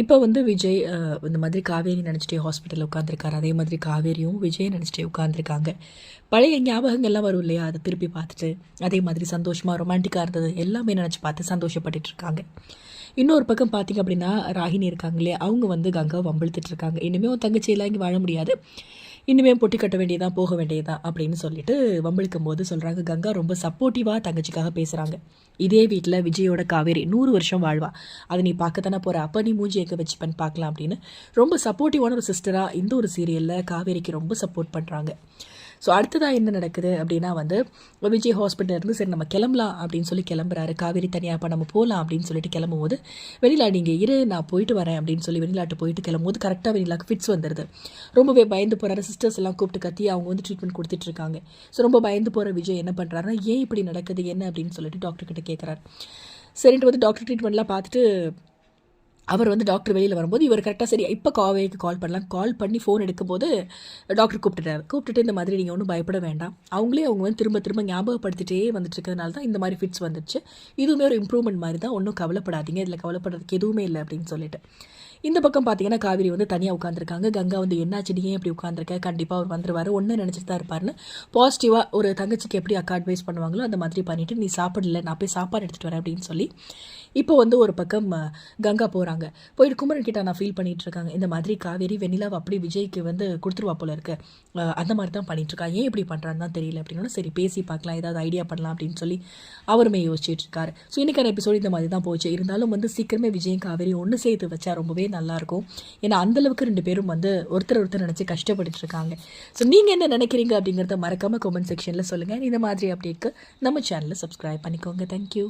இப்போ வந்து விஜய் இந்த மாதிரி காவேரி நினச்சிட்டே ஹாஸ்பிட்டலில் உட்காந்துருக்காரு அதே மாதிரி காவேரியும் விஜய் நினச்சிட்டே உட்காந்துருக்காங்க பழைய ஞாபகங்கள்லாம் வரும் இல்லையா? அதை திருப்பி பார்த்துட்டு அதே மாதிரி சந்தோஷமாக ரொமான்டிக்காக இருந்தது எல்லாமே நினச்சி பார்த்து சந்தோஷப்பட்டுட்டு இருக்காங்க. இன்னொரு பக்கம் பார்த்தீங்க அப்படின்னா ராகினி இருக்காங்களே அவங்க வந்து கங்காவை வம்பிழுத்துட்டு இருக்காங்க. இனிமேல் உன் தங்கச்சியெல்லாம் இங்கே வாழ முடியாது. இன்னுமே பொட்டி கட்ட வேண்டியதான் போக வேண்டியதான் அப்படின்னு சொல்லிட்டு வம்பிழுக்கும் போது சொல்கிறாங்க கங்கா ரொம்ப சப்போர்ட்டிவாக தங்கச்சிக்காக பேசுகிறாங்க இதே வீட்டில் விஜயோட காவேரி நூறு வருஷம் வாழ்வா. அதை நீ பார்க்க தானே போகிற அப்போ நீ மூஞ்சி எங்கே வச்சுப்பேன்னு பார்க்கலாம் அப்படின்னு. ரொம்ப சப்போர்ட்டிவான ஒரு சிஸ்டராக இந்த ஒரு சீரியலில் காவேரிக்கு ரொம்ப சப்போர்ட் பண்ணுறாங்க ஸோ அடுத்ததாக என்ன நடக்குது அப்படின்னா வந்து விஜய் ஹாஸ்பிட்டல் இருந்து சரி நம்ம கிளம்பலாம் அப்படின்னு சொல்லி கிளம்புறாரு. காவேரி தனியாப்பா நம்ம போகலாம் அப்படின்னு சொல்லிட்டு கிளம்பும்போது வெளிலா நீங்கள் இரு நான் போயிட்டு வரேன் அப்படின்னு சொல்லி வெளிநாட்டு போயிட்டு கிளம்பும்போது கரெக்டாக வெளிலாக்கு ஃபிட்ஸ் வந்துடுது ரொம்பவே பயந்து போகிறாரு சிஸ்டர்ஸ் எல்லாம் கூப்பிட்டு கத்தி அவங்க வந்து ட்ரீட்மெண்ட் கொடுத்துட்டு இருக்காங்க. ஸோ ரொம்ப பயந்து போகிற விஜய் என்ன பண்ணுறாருன்னா ஏன் இப்படி நடக்குது? என்ன? அப்படின்னு சொல்லிட்டு டாக்டர் கிட்ட கேட்குறாரு சரின்ட்டு வந்து டாக்டர் ட்ரீட்மெண்ட்லாம் பார்த்துட்டு அவர் வந்து டாக்டர் வெளியில் வரும்போது இவர் கரெக்டாக சரி இப்போ காவேரிக்கு கால் பண்ணலாம். கால் பண்ணி ஃபோன் எடுக்கும்போது டாக்டர் கூப்பிட்டுட்டார். கூப்பிட்டுட்டு இந்த மாதிரி நீங்கள் ஒன்றும் பயப்பட வேண்டாம். அவங்களே அவங்க வந்து திரும்ப திரும்ப ஞாபகப்படுத்திட்டே வந்துட்டு இருக்கிறதுனால தான் இந்த மாதிரி ஃபிட்ஸ் வந்துச்சு. இதுவுமே ஒரு இம்ப்ரூவ்மெண்ட் மாதிரி தான். ஒன்றும் கவலைப்படாதீங்க. இதில் கவலைப்படுறதுக்கு எதுவுமே இல்லை அப்படின்னு சொல்லிட்டு. இந்த பக்கம் பார்த்தீங்கன்னா காவேரி வந்து தனியாக உட்காந்துருக்காங்க கங்கா வந்து என்னாச்சு? நீ ஏன் இப்படி உட்காந்துருக்க கண்டிப்பாக அவர் வந்துருவாரு. ஒன்று நினச்சிட்டு தான் இருப்பாருன்னு பாசிட்டிவாக ஒரு தங்கச்சிக்கு எப்படி அக்கா அட்வைஸ் பண்ணுவாங்களோ அந்த மாதிரி பண்ணிவிட்டு நீ சாப்பிடல. நான் போய் சாப்பாடு எடுத்துகிட்டு வரேன் அப்படின்னு சொல்லி இப்போ வந்து ஒரு பக்கம் கங்கா போகிறாங்க போயிட்டு குமரன் கிட்ட நான் ஃபீல் பண்ணிட்டு இருக்காங்க இந்த மாதிரி காவேரி வெண்ணிலாவை அப்படி விஜய்க்கு வந்து கொடுத்துருவா போல இருக்கு. அந்த மாதிரி தான் பண்ணிட்டு இருக்கா ஏன் இப்படி பண்ணுறான்னு தான் தெரியல. அப்படின்னு சரி பேசி பார்க்கலாம். ஏதாவது ஐடியா பண்ணலாம் அப்படின்னு சொல்லி அவருமே யோசிச்சுட்டு இருக்காரு ஸோ இன்னைக்கான எபிசோடு இந்த மாதிரி தான் போச்சு. இருந்தாலும் வந்து சீக்கிரமே விஜயும் காவேரி ஒன்று சேர்த்து வச்சா ரொம்பவே நல்லாயிருக்கும். ஏன்னா அந்த அளவுக்கு ரெண்டு பேரும் வந்து ஒருத்தர் ஒருத்தர் நினச்சி கஷ்டப்பட்டுட்டு இருக்காங்க ஸோ நீங்கள் என்ன நினைக்கிறீங்க அப்படிங்கிறத மறக்காம கமெண்ட் செக்ஷனில் சொல்லுங்கள் இந்த மாதிரி அப்டேட்க்கு நம்ம சேனலை சப்ஸ்கிரைப் பண்ணிக்கோங்க. தேங்க்யூ